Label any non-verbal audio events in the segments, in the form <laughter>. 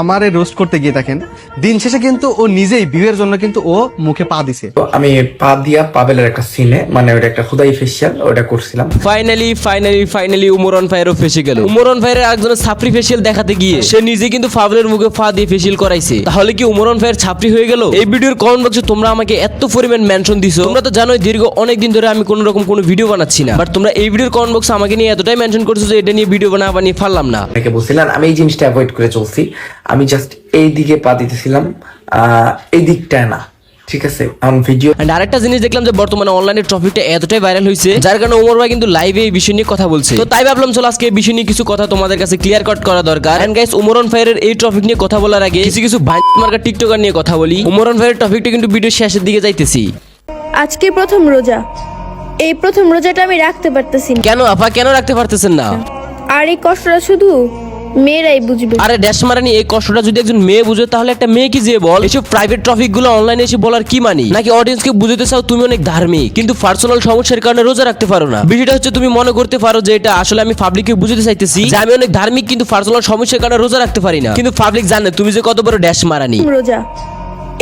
আমারে রোস্ট করতে গিয়ে থাকেন দিন শেষে কিন্তু ও নিজেই বিয়ের জন্য কিন্তু ও মুখে পা দিছে। তো আমি পা দিয়া পাবেলের একটা সিনে মানে ওটা একটা খুদাই ফেসিয়াল ওটা করছিলাম। ফাইনালি ফাইনালি ফাইনালি উমরন ফায়ারও ফেসে গেল। উমরন ফায়ারের একজনের ছাপরি ফেসিয়াল দেখাতে গিয়ে সে নিজে কিন্তু ফাবলের মুখে ফা দিয়ে ফেসিয়াল করাইছে। তাহলে কি উমরন ফায়ার ছাপরি হয়ে গেল? এই ভিডিওর কমেন্ট বক্সে তোমরা আমাকে এত পরিমাণ মেনশন দিছো। তোমরা তো জানোই দীর্ঘ অনেক দিন ধরে আমি কোনো রকম কোনো ভিডিও বানাচ্ছি না। বাট তোমরা এই ভিডিওর কমেন্ট বক্সে আমাকে নিয়ে এতটাই মেনশন করছ যে এটা নিয়ে ভিডিও বানা বানিয়ে পারলাম না। অনেকে বলছিলেন আমি এই জিনিসটা অ্যাভয়েড করে চলছি। আমি জাস্ট এই দিকে পা দিতেছিলাম এই দিকটায় না ঠিক আছে? এখন ভিডিও এন্ড আরেকটা জিনিস দেখলাম যে বর্তমানে অনলাইনে টপিকটা এতটাই ভাইরাল হয়েছে যার কারণে ওমর ভাই কিন্তু লাইভে এই বিষয় নিয়ে কথা বলছে। তো তাই ভাবলাম চলো আজকে এই বিষয় নিয়ে কিছু কথা তোমাদের কাছে ক্লিয়ার কাট করা দরকার। এন্ড গাইস উমরন ফায়ারের এই টপিক নিয়ে কথা বলার আগে কিছু কিছু ভাই মার্কা টিকটকার নিয়ে কথা বলি। উমরন ফায়ারের টপিকটা কিন্তু ভিডিও শেষের দিকে যাইতেছি। আজকে প্রথম রোজা। এই প্রথম রোজাটা আমি রাখতে পারতেছি না। কেন আপা? কেন রাখতে পারতেছেন না? আর এই কষ্টটা শুধু মেয়েরাই বুঝবে। আরে ড্যাশ মারানি এই কষ্টটা যদি একজন মেয়ে বুঝে তাহলে একটা মেয়ে কি যে বল? এসব প্রাইভেট টপিকগুলো অনলাইনে এসে বলার কি মানি? নাকি অডিয়েন্স কে বুঝতে চাও তুমি অনেক ধার্মিক কিন্তু পার্সোনাল সমস্যার কারণে রোজা রাখতে পারো না? বিষয়টা হচ্ছে তুমি মনে করতে পারো যে এটা আসলে আমি পাবলিককে বুঝতে চাইতেছি যে আমি অনেক ধার্মিক কিন্তু পার্সোনাল সমস্যার কারণে রোজা রাখতে পারি না। কিন্তু পাবলিক জানে তুমি যে কত বড় ড্যাশ মারানি। রোজা।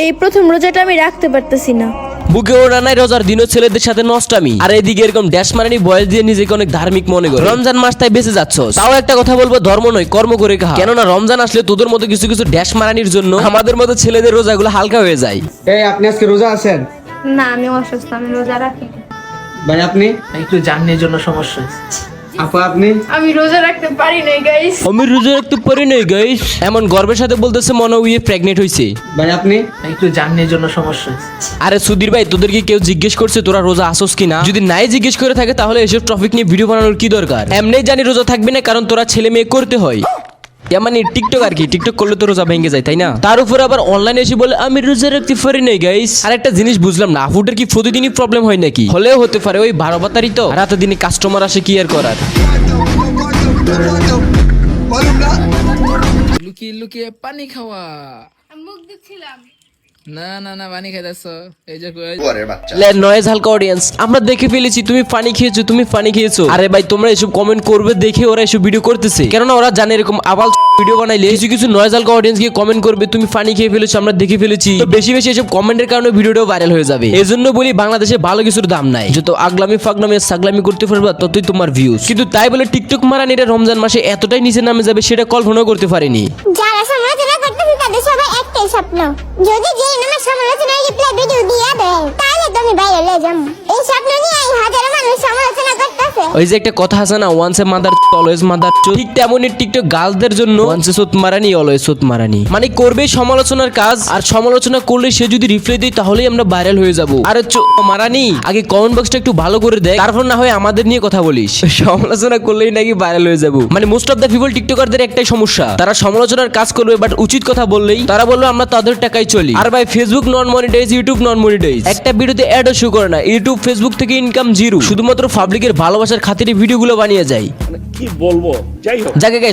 এই প্রথম রোজাটা আমি রাখতে পারতেছি না। বুকে ওড়া নাই রোজার দিনও ছেলেদের সাথে নষ্টামি। আর এদিকে এরকম ড্যাশ মারানি বয়স দিয়ে নিজেকে অনেক ধার্মিক মনে করে। রমজান মাস তাই বেঁচে যাচ্ছ। তাও একটা কথা বলব ধর্ম নয় কর্ম করে খা কেননা রমজান আসলে তোদের মতো কিছু কিছু ড্যাশ মারানির জন্য আমাদের মতো ছেলেদের রোজাগুলো হালকা হয়ে যায়। এই আপনি আজকে রোজা আছেন? না আমি অসুস্থ আমি রোজা রাখি। ভাই আপনি? একটু জার্নির জন্য সমস্যা আপু আপনি? আমি রোজা রাখতে পারি না গাইস আমি রোজা রাখতে পারি নাই গাইস এমন গর্বের সাথে বলতেছে মনে উইয়ে প্রেগনেন্ট হইছে। ভাই আপনি? একটু জার্নির জন্য সমস্যা আরে সুধীর ভাই তোদের কি কেউ জিজ্ঞেস করছে তোরা রোজা আসোস কিনা? যদি নাই জিজ্ঞেস করে থাকে তাহলে এসব টপিক নিয়ে ভিডিও বানানোর কি দরকার? এমনি জানি রোজা থাকবে না কারণ তোরা ছেলে মেয়ে করতে হয়। ইয়া মানে টিকটক আর কি টিকটক করলে তো রোজা ভেঙে যায় তাই না? তার উপর আবার অনলাইনে এসে বলে আমি রোজা রাখতে পারি নাই গাইস আর একটা জিনিস বুঝলাম না আফুটের কি প্রতিদিনই প্রবলেম হয় নাকি? হলেও হতে পারে ওই বারো বাতারি তো রাতে দিনে কাস্টমার আসে কি আর করার? লুকিয়ে লুকিয়ে পানি খাওয়া। মুখ দিচ্ছিলাম। না না না পানি খাইতেছ। এই যে নয়েজ হালকা অডিয়েন্স আমরা দেখে ফেলেছি তুমি পানি খেয়েছো তুমি পানি খেয়েছো। আরে ভাই তোমরা এসব কমেন্ট করবে দেখে ওরা এসব ভিডিও করতেছে। কেননা ওরা জানে এরকম আবাল ভিডিও বানাইলে কিছু কিছু নয়েজ হালকা অডিয়েন্স গিয়ে কমেন্ট করবে তুমি পানি খেয়ে ফেলেছো আমরা দেখে ফেলেছি। তো বেশি বেশি এসব কমেন্টের কারণে ভিডিওটাও ভাইরাল হয়ে যাবে। এই জন্য বলি বাংলাদেশে ভালো কিছুর দাম নাই। যত আগলামি ফাগলামি সাগলামি করতে পারবা ততই তোমার ভিউজ কিন্তু তাই বলে টিকটক মারান এটা রমজান মাসে এতটাই নিচে নামে যাবে সেটা কল্পনাও করতে পারিনি। একটাই স্বপ্ন। যদি যে আমার সমালোচনার রিপ্লাই ভিডিও দিয়ে দেয়, তাহলে তুমি বাইরে লে যাম এই স্বপ্ন নিয়ে হাজারো মানুষ ওই যে একটা কথা আছে না once a mother always mother ঠিক তেমনই টিকটক গার্লদের জন্য ওয়ান্স এ সোত মারানি অলওয়েজ সোত মারানি। মানে করবে সমালোচনার কাজ, আর সমালোচনা করলে সে যদি রিপ্লাই দেয়, তাহলেই আমরা ভাইরাল হয়ে যাব। আরে মারানি, আগে কমেন্ট বক্সটা একটু ভালো করে দেখ। তারপর না হয় আমাদের নিয়ে কথা বলিস। সমালোচনা করলেই নাকি ভাইরাল হয়ে যাব। মানে মোস্ট অফ দ্য পিপল টিকটকারদের একটাই সমস্যা। তারা সমালোচনার কাজ করবে বাট উচিত কথা বললেই তারা বলবে, আমরা তাদের টাকায় চলি। আর ভাই Facebook non monetize YouTube non monetize একটা ভিডিওতে অ্যাডও শো করে না ইউটিউব ফেসবুক থেকে ইনকাম জিরো শুধুমাত্র পাবলিকের ভালোবাসার খাতিরে ভিডিওগুলো বানিয়ে যায়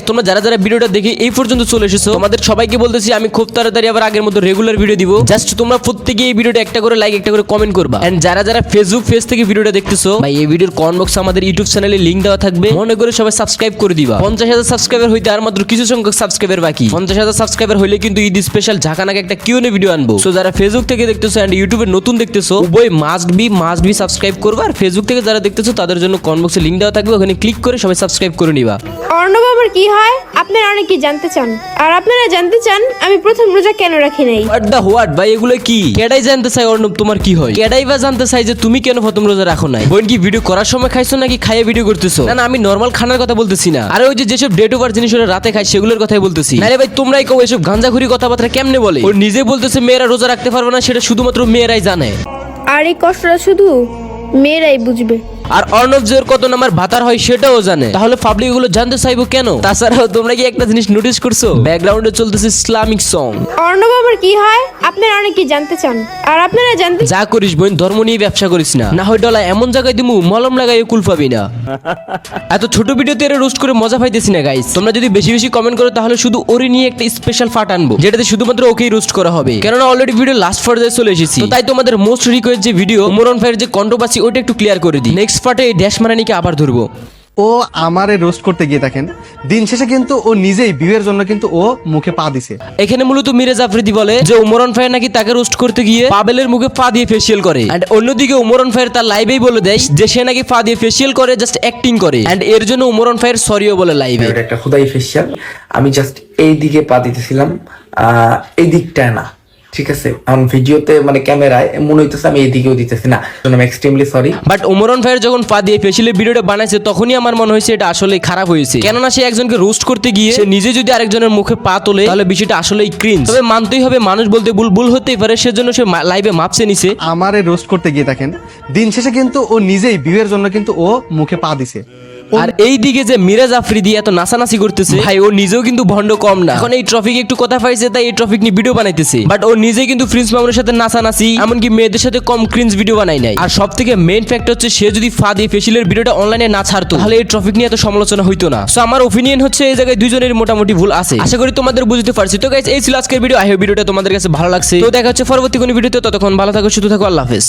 তোমরা যারা যারা ভিডিওটা দেখে এই পর্যন্ত চলে এসেছ সবাইকে আমি খুব তাড়াতাড়ি আগের রেগুলার ভিডিও দিব। জাস্ট তোমরা এই একটা করে লাইক একটা করে কমেন্ট যারা যারা ফেসবুক থেকে ভিডিওটা এই আমাদের ইউটিউব চ্যানেলে দেওয়া থাকবে। করে সবাই সাবস্ক্রাইব করে দিবা। পঞ্চাশ হাজার হইতে আর মাত্র কিছু বাকি। পঞ্চাশ হাজার সাবস্ক্রাইবার হইলে কিন্তু স্পেশাল ঝাঁকানাকে একটা কিউনে ভিডিও আনব। সো যারা ফেসবুক থেকে দেখতেছো এন্ড ইউটিউবে নতুন দেখতেছো must be must be subscribe Facebook থেকে যারা তাদের জন্য কমেন্ট বক্সে লিংক দেওয়া থাকবে। ওখানে ক্লিক করে সবাই সাবস্ক্রাইব করে নিবা। অর্ণব আমার কি হয়? আপনারা অনেকে জানতে চান। আর আপনারা জানতে চান আমি প্রথম রোজা কেন রাখি নাই? হোয়াট দা হোয়াট ভাই এগুলো কি? কেডাই জানতে চাই অর্ণব তোমার কি হয়? কেডাই বা জানতে চাই যে তুমি কেন প্রথম রোজা রাখো নাই? বোন কি ভিডিও করার সময় খাইছো নাকি খাইয়ে ভিডিও করতেছো? না না আমি নর্মাল খানার কথা বলতেছি না। আরে ওই যে যেসব ডেট ওভার জিনিস ওরা রাতে খায় সেগুলোর কথাই বলতেছি। আরে ভাই তোমরাই কেউ এসব গাঞ্জাখুরি কথাবার্তা কেমনে বলে? ও নিজে বলতেছে মেয়েরা রোজা রাখতে পারবে না সেটা শুধুমাত্র মেয়েরাই জানে। আর এই কষ্টটা শুধু মেয়েরাই বুঝবে। আর অর্ণব যে ওর কত নাম্বার ভাতার হয় সেটাও জানে। তাহলে পাবলিক এগুলো জানতে চাইব কেন? তাছাড়াও তোমরা কি একটা জিনিস নোটিস করছ? ব্যাকগ্রাউন্ডে চলতেছে ইসলামিক সং অর্ণব আবার কি হয়? আপনারা অনেকে জানতে চান। আর আপনারা জানতে যা করিস বোন ধর্ম নিয়ে ব্যবসা করিস না। না হয় ডলা এমন জায়গায় দিমু মলম লাগাই কুল পাবি না। <laughs> এত ছোট ভিডিওতে এরা রোস্ট করে মজা পাইতেছি না গাইস তোমরা যদি বেশি বেশি কমেন্ট করো তাহলে শুধু ওরে নিয়ে একটা স্পেশাল ফাট আনব যেটাতে শুধুমাত্র ওকেই রোস্ট করা হবে। কেননা অলরেডি ভিডিও লাস্ট পর্যায়ে চলে এসেছি। তো তাই তোমাদের মোস্ট রিকোয়েস্ট যে ভিডিও মোরন ফায়ার যে কন্ট্রোভার্সি ওটা একটু ক্লিয়ার করে দিই। নেক্সট পার্টে এই ড্যাশ মারানিকে আবার ধরবো। ও আমারে রোস্ট করতে গিয়ে দেখেন দিন শেষে কিন্তু ও নিজেই বিয়ের জন্য কিন্তু ও মুখে পা দিছে। এখানে মূলত মিরাজ আফ্রিদি বলে যে উমরন ফায়ার নাকি তাকে রোস্ট করতে গিয়ে পাবেলের মুখে পা দিয়ে ফেসিয়াল করে। এন্ড অন্যদিকে উমরন ফায়ার তার লাইভেই বলে দেয় যে সে নাকি পা দিয়ে ফেসিয়াল করে জাস্ট অ্যাক্টিং করে। এন্ড এর জন্য উমরন ফায়ার সরিও বলে লাইভে এটা একটা খুদাই ফেসিয়াল আমি জাস্ট এই দিকে পা দিতেছিলাম আহ, এই দিকটায় না। ঠিক আছে এখন ভিডিওতে মানে ক্যামেরায় মনে হইতেছে আমি এই দিকেও দিতেছি। না আমি extremely sorry but Umran fire যখন পা দিয়ে ফেসিয়ালের ভিডিওটা বানাইছে তখনই আমার মনে হয়েছে এটা আসলে খারাপ হয়েছে। কেননা সে একজনকে রোস্ট করতে গিয়ে সে নিজে যদি আরেকজনের মুখে পা তোলে তাহলে বিষয়টা আসলেই ক্রিঞ্জ তবে মানতেই হবে মানুষ বলতে ভুল ভুল হতেই পারে সেজন্য সে লাইভে মাপছে নিছে আমারে রোস্ট করতে গিয়ে দেখেন দিন শেষে কিন্তু ও নিজেই বিয়ের জন্য কিন্তু ও মুখে পা দিছে। আর এই দিকে যে মিরাজ আফ্রিদি এত নাচানাচি করতেছে ভাই ও নিজেও কিন্তু ভন্ড কম না। এখন এই ট্রফিক একটু কথা পাইছে তাই এই ট্রফিক নিয়ে ভিডিও বানাইতেছে। বাট ও নিজে কিন্তু প্রিন্স মামুনের সাথে নাচানাচি এমনকি মেয়েদের সাথে কম ক্রিঞ্জ ভিডিও বানাই নাই। আর সব থেকে মেইন ফ্যাক্ট হচ্ছে সে যদি ফা দিয়ে ফেসিলের ভিডিওটা অনলাইনে না ছাড়তো তাহলে এই ট্রফিক নিয়ে এত সমালোচনা হইতো না। সো আমার ওপিনিয়ন হচ্ছে এই জায়গায় দুজনের মোটামুটি ভুল আছে। আশা করি তোমাদের বুঝতে পারছি। তো গাইস এই ছিল আজকের ভিডিও আই ভিডিওটা তোমাদের কাছে ভালো লাগছে। তো দেখা হচ্ছে পরবর্তী কোনো ভিডিওতে ততক্ষণ ভালো থাকো সুস্থ থাকো আল্লাহ হাফেজ।